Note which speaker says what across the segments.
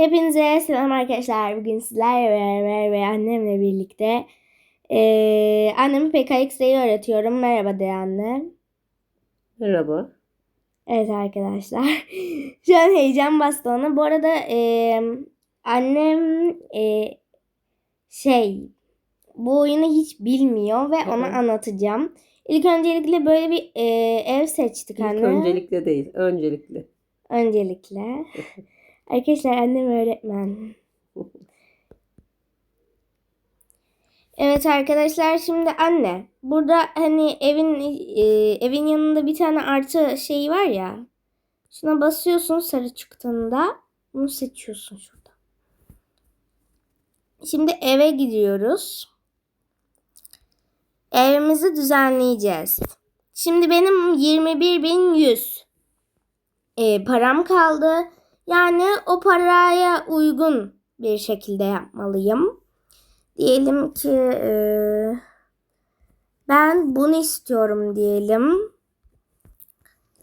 Speaker 1: Hepinize selam arkadaşlar. Bugün sizlerle beraber ve annemle birlikte eee anneme PKX'yi öğretiyorum. Merhaba de anne.
Speaker 2: Merhaba.
Speaker 1: Evet arkadaşlar. Şu an heyecan bastı ona. Bu arada eee, annem eee, şey bu oyunu hiç bilmiyor ve ona
Speaker 2: Hı hı.
Speaker 1: anlatacağım. İlk öncelikle böyle bir eee, ev seçtik
Speaker 2: İlk
Speaker 1: anne.
Speaker 2: öncelikle değil, öncelikle.
Speaker 1: Öncelikle. Arkadaşlar annem öğretmen. Evet arkadaşlar şimdi anne burada hani evin e, evin yanında bir tane artı şeyi var ya. Şuna basıyorsun sarı çıktığında bunu seçiyorsun şurada. Şimdi eve gidiyoruz. Evimizi düzenleyeceğiz. Şimdi benim 21.100 e, param kaldı. Yani o paraya uygun bir şekilde yapmalıyım. Diyelim ki e, ben bunu istiyorum diyelim.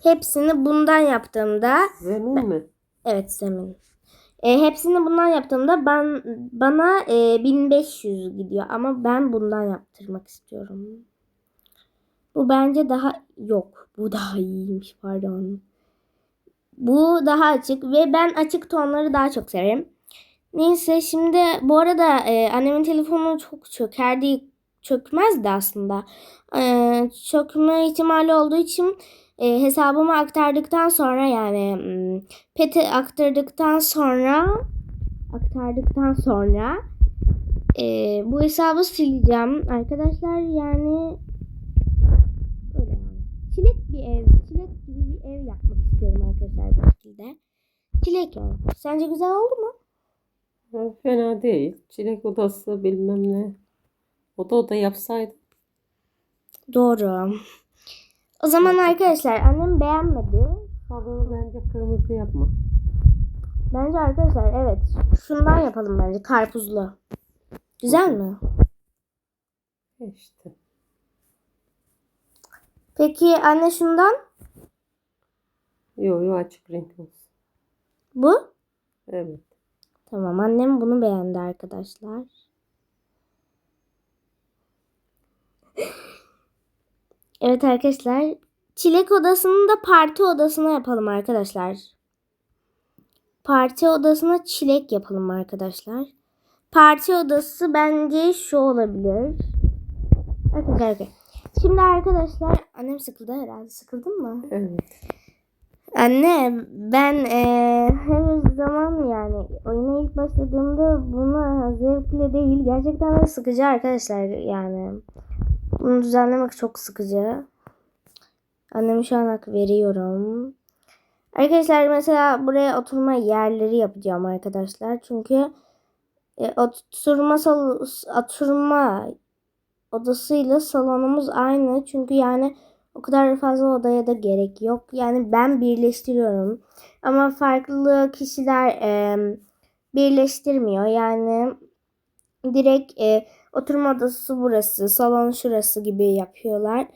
Speaker 1: Hepsini bundan yaptığımda
Speaker 2: Zemin mi?
Speaker 1: evet zemin. E, hepsini bundan yaptığımda ben bana e, 1500 gidiyor ama ben bundan yaptırmak istiyorum. Bu bence daha yok. Bu daha iyiymiş pardon. Bu daha açık ve ben açık tonları daha çok severim. Neyse şimdi bu arada e, annemin telefonu çok çökerdi. Çökmez de aslında. E, çökme ihtimali olduğu için e, hesabımı aktardıktan sonra yani hmm, peti aktardıktan sonra aktardıktan sonra e, bu hesabı sileceğim. Arkadaşlar yani öyle yani. Çilek bir ev, çilek gibi bir ev yapmak istiyorum arkadaşlar bu şekilde. Çilek ev. Sence güzel oldu mu?
Speaker 2: Ha, Fena değil. Çilek odası bilmem ne. Oda oda yapsaydı.
Speaker 1: Doğru. O zaman arkadaşlar annem beğenmedi.
Speaker 2: Salonu bence kırmızı yapma.
Speaker 1: Bence arkadaşlar evet şundan yapalım bence karpuzlu. Güzel mi?
Speaker 2: İşte.
Speaker 1: Peki anne şundan?
Speaker 2: Yo yo açık renk olsun.
Speaker 1: Bu?
Speaker 2: Evet.
Speaker 1: Tamam annem bunu beğendi arkadaşlar. Evet arkadaşlar. Çilek odasını da parti odasına yapalım arkadaşlar. Parti odasına çilek yapalım arkadaşlar. Parti odası bence şu olabilir. Arkadaşlar okey. Şimdi arkadaşlar annem sıkıldı herhalde. Sıkıldın mı?
Speaker 2: Evet.
Speaker 1: Anne ben eee her zaman yani oyuna ilk başladığımda buna zevkle değil gerçekten de sıkıcı arkadaşlar yani. Bunu düzenlemek çok sıkıcı. Anneme şu an hak veriyorum. Arkadaşlar mesela buraya oturma yerleri yapacağım arkadaşlar. Çünkü e, oturma sal oturma odasıyla salonumuz aynı. Çünkü yani o kadar fazla odaya da gerek yok. Yani ben birleştiriyorum. Ama farklı kişiler e, birleştirmiyor. Yani direkt e, oturma odası burası, salon şurası gibi yapıyorlar.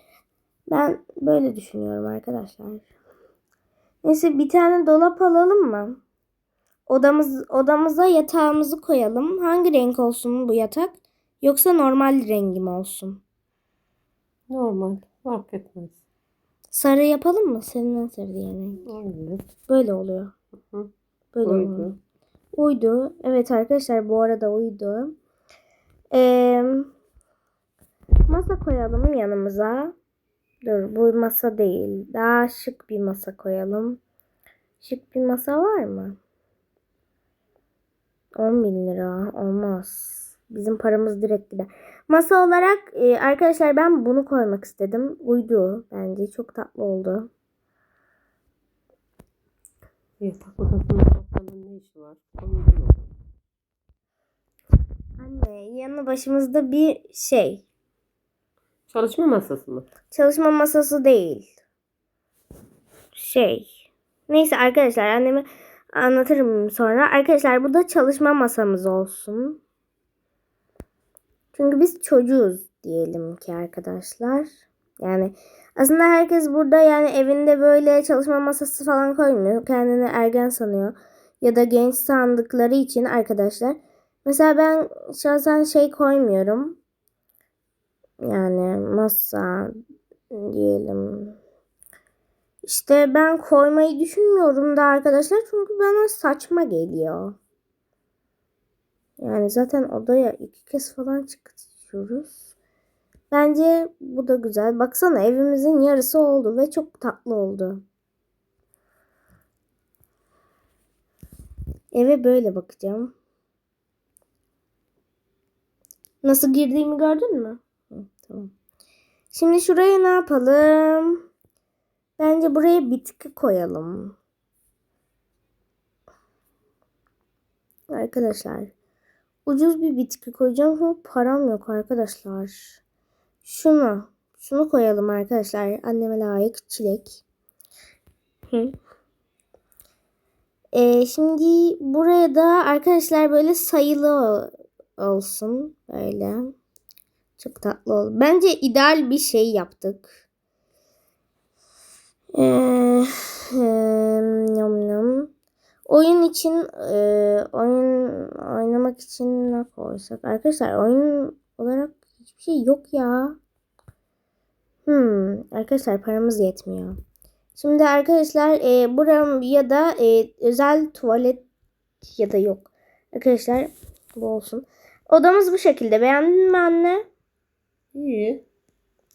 Speaker 1: Ben böyle düşünüyorum arkadaşlar. Neyse bir tane dolap alalım mı? Odamız odamıza yatağımızı koyalım. Hangi renk olsun bu yatak? Yoksa normal rengi mi olsun?
Speaker 2: Normal. Fark etmez.
Speaker 1: Sarı yapalım mı? Senin en sevdiğin.
Speaker 2: Evet.
Speaker 1: Böyle oluyor.
Speaker 2: Hı.
Speaker 1: Böyle
Speaker 2: Uydu.
Speaker 1: oluyor. Uydu. Evet arkadaşlar bu arada uydu. Ee, masa koyalım mı yanımıza? Dur bu masa değil. Daha şık bir masa koyalım. Şık bir masa var mı? 10 bin lira. Olmaz. Bizim paramız direkt gider. Masa olarak e, arkadaşlar ben bunu koymak istedim. Uydu bence. Çok tatlı oldu.
Speaker 2: Yatak odasında bakanın ne işi var? Koyucu yok.
Speaker 1: Anne yanı başımızda bir şey.
Speaker 2: Çalışma masası mı?
Speaker 1: Çalışma masası değil. Şey. Neyse arkadaşlar annemi anlatırım sonra. Arkadaşlar bu da çalışma masamız olsun. Çünkü biz çocuğuz diyelim ki arkadaşlar. Yani aslında herkes burada yani evinde böyle çalışma masası falan koymuyor. Kendini ergen sanıyor. ya da genç sandıkları için arkadaşlar. Mesela ben şahsen şey koymuyorum. Yani masa diyelim. İşte ben koymayı düşünmüyorum da arkadaşlar çünkü bana saçma geliyor. Yani zaten odaya iki kez falan çıkıyoruz. Bence bu da güzel. Baksana evimizin yarısı oldu ve çok tatlı oldu. Eve böyle bakacağım. Nasıl girdiğimi gördün mü? Hı, tamam. Şimdi şuraya ne yapalım? Bence buraya bitki koyalım. Arkadaşlar. Ucuz bir bitki koyacağım ama param yok arkadaşlar. Şunu. Şunu koyalım arkadaşlar. Anneme layık çilek. Hı. Ee, şimdi buraya da arkadaşlar böyle sayılı ol- olsun. Böyle. Çok tatlı oldu. Bence ideal bir şey yaptık. Ee, yum. Oyun için e, oyun oynamak için ne koysak? Arkadaşlar oyun olarak hiçbir şey yok ya. Hmm, arkadaşlar paramız yetmiyor. Şimdi arkadaşlar e, buram ya da e, özel tuvalet ya da yok. Arkadaşlar bu olsun. Odamız bu şekilde. Beğendin mi anne?
Speaker 2: İyi.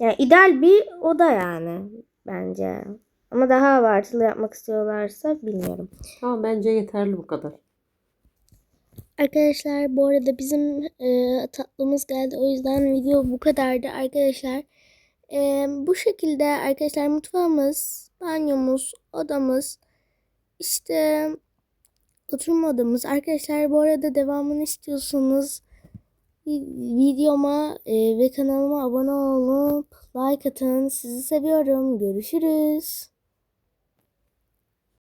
Speaker 1: Yani ideal bir oda yani bence. Ama daha abartılı yapmak istiyorlarsa bilmiyorum.
Speaker 2: Tamam bence yeterli bu kadar.
Speaker 1: Arkadaşlar bu arada bizim e, tatlımız geldi. O yüzden video bu kadardı arkadaşlar. E, bu şekilde arkadaşlar mutfağımız, banyomuz, odamız, işte oturma odamız. Arkadaşlar bu arada devamını istiyorsanız vi- videoma e, ve kanalıma abone olup like atın. Sizi seviyorum. Görüşürüz.